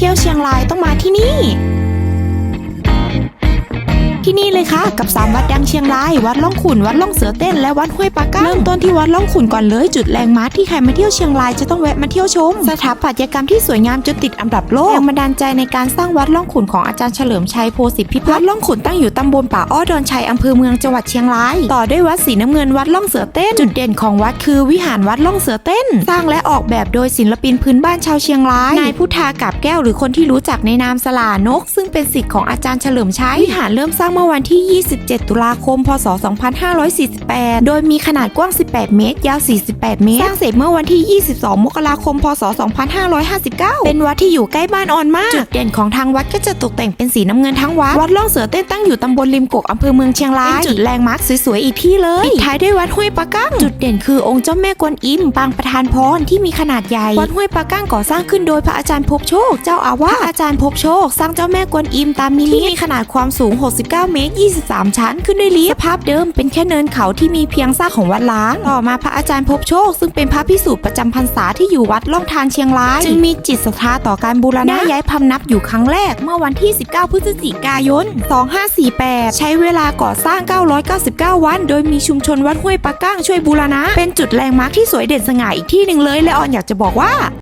เที่ยวเชียงรายต้องมาที่นี่ ที่นี่เลยค่ะ กับสามวัดดังเชียงราย วัดล่องขุนวัดล่องเสือเต้นและวัดห้วยปลาก้าเริ่มต้นที่วัดล่องขุนก่อนเลยจุดแรงม้าที่ใครมาเที่ยวเชียงรายจะต้องแวะมาเที่ยวชม สถาปัตยกรรมที่สวยงามจนติดอันดับโลกแรงบันดาลใจในการสร้างวัดล่องขุนของอาจารย์เฉลิมชัยโพสิทธิพิพัฒน์วัดล่องขุนตั้งอยู่ตำบลป่าอ้อดอนชัยอำเภอเมืองจังหวัดเชียงราย ต่อด้วยวัดสีน้ำเงินวัดล่องเสือเต้น จุดเด่นของวัดคือวิหารวัดล่องเสือเต้น สร้างและออกแบบโดยศิลปินพื้นบ้านชาวเชียงรายนายพุทธากาบแก้วหรือคนที่รู้จักในนามสลานก ซึ่งเป็นศิษย์ของอาจารย์เฉลิมชัยวิหารเริ่มสร้างมื่อวันที่ 27 ตุลาคม พศ 2548 โดยมีขนาดกว้าง 18 เมตร ยาว 48 เมตร สร้างเสร็จเมื่อวันที่ 22 มกราคม พศ 2559 เป็นวัดที่อยู่ใกล้บ้านออนมาก จุดเด่นของทางวัดก็จะตกแต่งเป็นสีน้ำเงินทั้งวัด วัดล่องเสือเต้นตั้งอยู่ตำบลริมกกอำเภอเมืองเชียงราย เป็นจุดแลนด์มาร์คสวยๆ อีกที่เลยปิดท้ายด้วยวัดห้วยปะกั้ง จุดเด่นคือองค์เจ้าแม่กวนอิมปางประธานพรที่มีขนาดใหญ่ วัดห้วยปะกั้งก่อสร้างขึ้นโดยพระอาจารย์ภพบโชค เจ้าอาวาสพระอาจารย์ภพบโชค สร้างเจ้าแม่กวนอิมตามนิมิตที่มีขนาดความสูง 69เมตร 23 ชั้น ขึ้นด้วยลิฟต์สภาพเดิมเป็นแค่เนินเขาที่มีเพียงซากของวัดล้าง ต่อมาพระอาจารย์ภพบโชค ซึ่งเป็นพระพิสูจน์ประจำพรรษาที่อยู่วัดล่องทานเชียงราย จึงมีจิตศรัทธาต่อการบูรณะย้ายพำนักอยู่ครั้งแรกเมื่อวันที่ 19 พฤศจิกายน 2548 ใช้เวลาก่อสร้าง 999 วัน โดยมีชุมชนวัดห้วยปะก้างช่วยบูรณะ เป็นจุดแลนด์มาร์คที่สวยเด่นสง่าอีกที่หนึ่งเลย และออนอยากจะบอกว่า